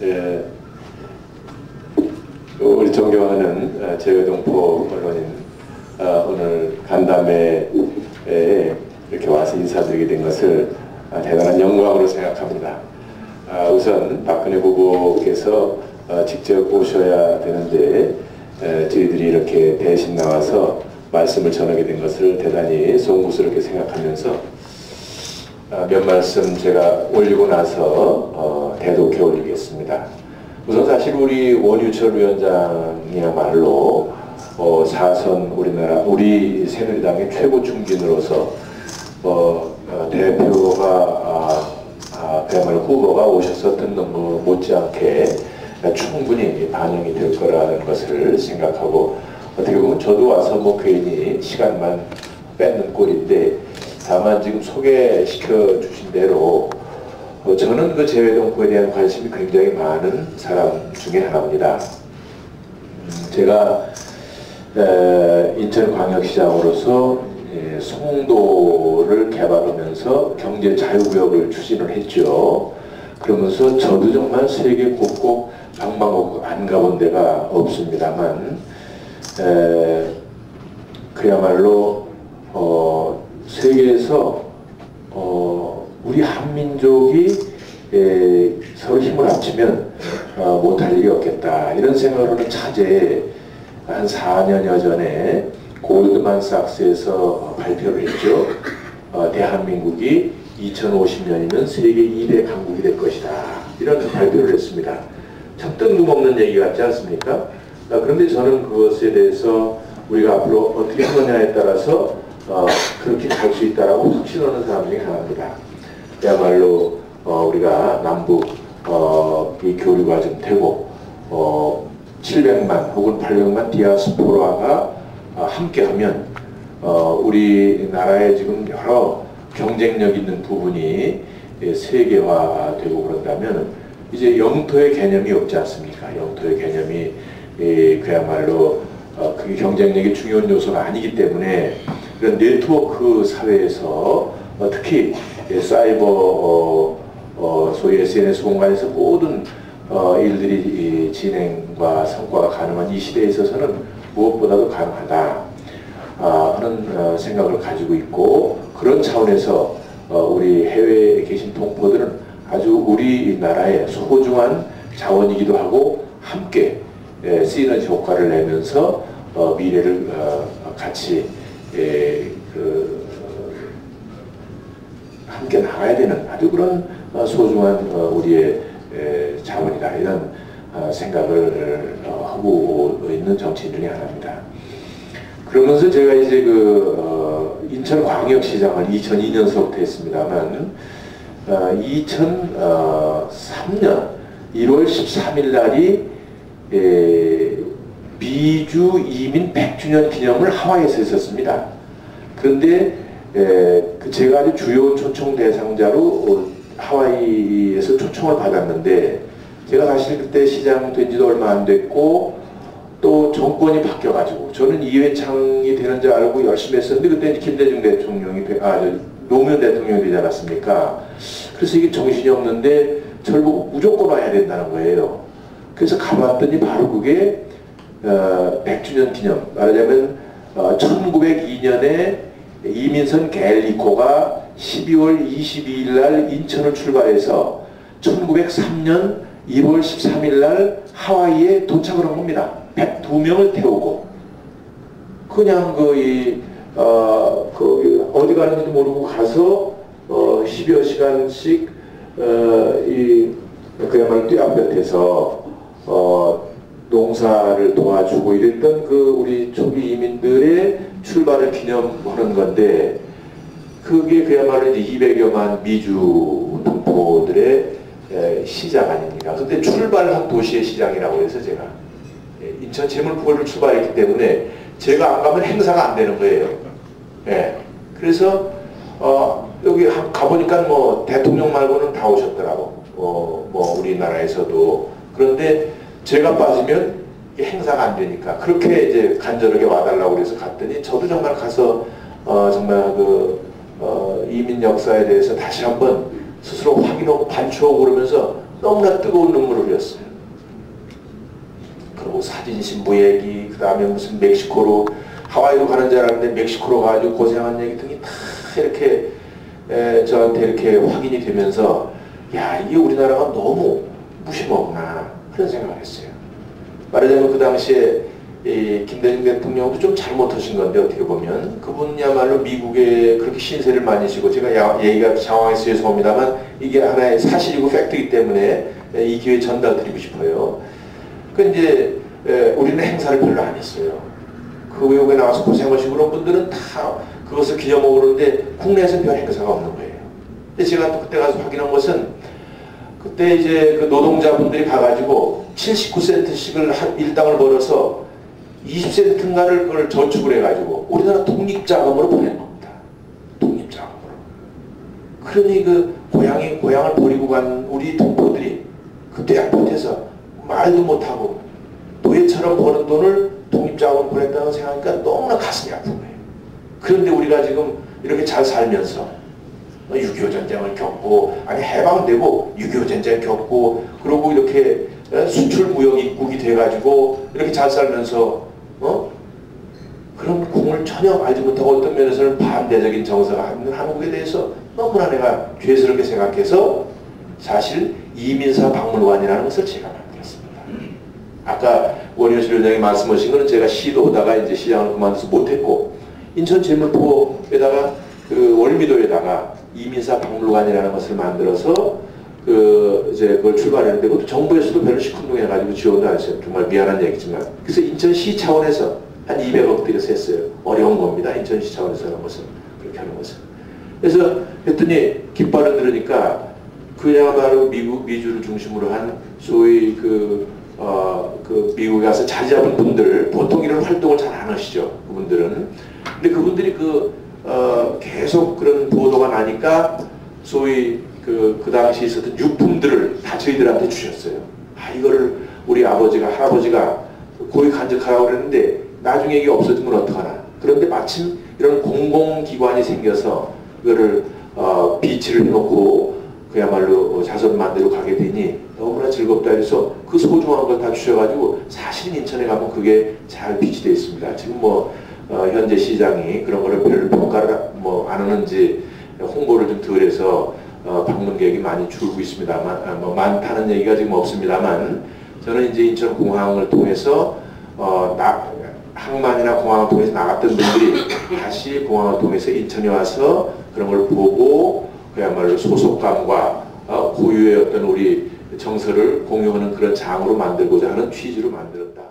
예, 우리 존경하는 어, 재외동포 언론인 어, 오늘 간담회에 이렇게 와서 인사드리게 된 것을 아, 대단한 영광으로 생각합니다. 아, 우선 박근혜 후보께서 어, 직접 오셔야 되는데 에, 저희들이 이렇게 대신 나와서 말씀을 전하게 된 것을 대단히 송구스럽게 생각하면서 아, 몇 말씀 제가 올리고 나서 어, 대독해 올리겠습니다. 우선 사실 우리 원유철 위원장이야말로 어, 사선 우리나라 우리 새누리당의 최고 중진으로서 어, 어, 대표가 아, 아, 그야말로 후보가 오셔서 듣는 거 못지않게 충분히 반영이 될 거라는 것을 생각하고 어떻게 보면 저도 와서 뭐 괜히 시간만 뺏는 꼴인데 다만 지금 소개시켜 주신 대로 어, 저는 그 재외동포에 대한 관심이 굉장히 많은 사람 중에 하나입니다. 음, 제가 에, 인천광역시장으로서 예, 송도를 개발하면서 경제 자유구역을 추진을 했죠. 그러면서 저도 정말 세계 곳곳 방방곡곡 안 가본 데가 없습니다만 에, 그야말로 어, 세계에서 어, 우리 한민족이 에, 서로 힘을 합치면 어, 못할 일이 없겠다 이런 생각으로는 차제에 한 4년여 전에 골드만삭스에서 발표를 했죠. 어, 대한민국이 2050년이면 세계 2대 강국이 될 것이다. 이런 발표를 했습니다. 참 뜬금없는 얘기 같지 않습니까? 아, 그런데 저는 그것에 대해서 우리가 앞으로 어떻게 하느냐에 따라서 어, 그렇게 갈 수 있다라고 확신하는 사람 중에 하나입니다. 그야말로 어, 우리가 남북 어, 이 교류가 좀 되고 어, 700만 혹은 800만 디아스포라가 어, 함께하면 어, 우리나라에 지금 여러 경쟁력 있는 부분이 예, 세계화되고 그런다면 이제 영토의 개념이 없지 않습니까? 영토의 개념이 예, 그야말로 어, 그게 경쟁력의 중요한 요소가 아니기 때문에 그런 네트워크 사회에서 어, 특히 예, 사이버 어, 어, 소위 SNS 공간에서 모든 어, 일들이 진행과 성과가 가능한 이 시대에 있어서는 무엇보다도 가능하다. 아, 하는 어, 생각을 가지고 있고 그런 차원에서 어, 우리 해외에 계신 동포들은 아주 우리나라의 소중한 자원이기도 하고 함께 예, 시너지 효과를 내면서 어, 미래를 어, 같이 예, 그, 함께 나가야 되는 아주 그런 어, 소중한 어, 우리의 에, 자원이다 이런 어, 생각을 어, 하고 있는 정치인 중에 하나입니다. 그러면서 제가 이제 그 어, 인천광역시장을 2002년서부터 했습니다만 어, 2003년 1월 13일 날이 에, 미주 이민 100주년 기념을 하와이에서 했었습니다. 그런데 에, 그 제가 아주 주요 초청 대상자로 어, 하와이에서 초청을 받았는데 제가 사실 그때 시장 된 지도 얼마 안 됐고 또 정권이 바뀌어가지고 저는 이회창이 되는 줄 알고 열심히 했었는데 그때 김대중 대통령이 아 노무현 대통령이 되지 않았습니까? 그래서 이게 정신이 없는데 저를 보고 무조건 와야 된다는 거예요. 그래서 가봤더니 바로 그게 어, 100주년 기념 말하자면 어, 1902년에 이민선 갤리코가 12월 22일 날 인천을 출발해서 1903년 2월 13일 날 하와이에 도착을 한 겁니다. 102명을 태우고 그냥 거의 어, 그 어디 가는지도 모르고 가서 어, 10여 시간씩 어, 이 그야말로 뛰어볕에서 어, 농사를 도와주고 이랬던 그 우리 초기 이민들의 출발을 기념하는 건데 그게 그야말로 이제 200여만 미주 동포들의 시장 아닙니까? 근데 출발한 도시의 시장이라고 해서 제가 예, 인천 재물포를 출발했기 때문에 제가 안 가면 행사가 안 되는 거예요. 예. 그래서 어, 여기 가보니까 뭐 대통령 말고는 다 오셨더라고. 어, 뭐 우리나라에서도 그런데 제가 빠지면 행사가 안 되니까 그렇게 이제 간절하게 와달라고 그래서 갔더니 저도 정말 가서 어, 정말 그 어, 이민 역사에 대해서 다시 한번 스스로 확인하고 반추하고 그러면서 너무나 뜨거운 눈물을 흘렸어요. 그리고 사진 신부 얘기, 그 다음에 무슨 멕시코로 하와이로 가는 줄 알았는데 멕시코로 가가지고 고생한 얘기 등이 다 이렇게 에, 저한테 이렇게 확인이 되면서 야 이게 우리나라가 너무 무심하구나 그런 생각을 했어요. 말하자면 그 당시에 이 김대중 대통령도 좀 잘못하신 건데 어떻게 보면 그분야말로 미국에 그렇게 신세를 많이 지고 제가 야, 얘기가 상황에 쓰여서옵니다만 이게 하나의 사실이고 팩트이기 때문에 에, 이 기회에 전달드리고 싶어요. 그 이제 에, 우리는 행사를 별로 안 했어요. 그 외국에 나와서 고생하시고 그런 분들은 다 그것을 기념하고 그러는데 국내에서는 별 행사가 없는 거예요. 근데 제가 또 그때 가서 확인한 것은 그때 이제 그 노동자분들이 가가지고 79센트씩을 한 일당을 벌어서 20센트인가를 그걸 저축을 해가지고 우리나라 독립자금으로 보낸 겁니다. 독립자금으로. 그러니 그 고향이 고향을 버리고 간 우리 동포들이 그때 아파트에서 말도 못하고 노예처럼 버는 돈을 독립자금으로 보냈다고 생각하니까 너무나 가슴이 아픈 거예요. 그런데 우리가 지금 이렇게 잘 살면서 6.25 전쟁을 겪고 아니 해방되고 6.25 전쟁 겪고 그러고 이렇게 수출 무역 입국이 돼가지고 이렇게 잘 살면서 어? 그런 공을 전혀 알지 못하고 어떤 면에서는 반대적인 정서가 있는 한국에 대해서 너무나 내가 죄스럽게 생각해서 사실 이민사 박물관이라는 것을 제가 만들었습니다. 아까 원효실 위원장이 말씀하신 거는 제가 시도하다가 이제 시장을 그만둬서 못했고 인천 제물포에다가 그 월미도에다가 이민사 박물관이라는 것을 만들어서 그 이제 그걸 출발했는데 그것도 정부에서도 별로 시큰둥해가지고 지원도 안 했어요. 정말 미안한 얘기지만 그래서 인천시 차원에서 한 200억 들여서 했어요. 어려운 겁니다. 인천시 차원에서 하는 것은 그렇게 하는 것은. 그래서 했더니 깃발을 들으니까 그야말로 미국 미주를 중심으로 한 소위 그, 어, 그 미국에 가서 자리 잡은 분들 보통 이런 활동을 잘 안 하시죠. 그분들은. 근데 그분들이 그 어, 계속 그런 보도가 나니까 소위 그, 그 당시 있었던 유품들을 다 저희들한테 주셨어요. 아, 이거를 우리 아버지가, 할아버지가 고위 간직하라고 그랬는데 나중에 이게 없어지면 어떡하나. 그런데 마침 이런 공공기관이 생겨서 그거를 어, 비치를 해놓고 그야말로 자선 만들어 가게 되니 너무나 즐겁다 해서 그 소중한 걸 다 주셔가지고 사실 인천에 가면 그게 잘 비치되어 있습니다. 지금 뭐 어, 현재 시장이 그런 거를 별로 평가를 뭐 안 하는지 홍보를 좀 덜해서 어, 방문객이 많이 줄고 있습니다만 아, 뭐 많다는 얘기가 지금 없습니다만 저는 이제 인천 공항을 통해서 어, 나, 항만이나 공항을 통해서 나갔던 분들이 다시 공항을 통해서 인천에 와서 그런 걸 보고 그야말로 소속감과 어, 고유의 어떤 우리 정서를 공유하는 그런 장으로 만들고자 하는 취지로 만들었다.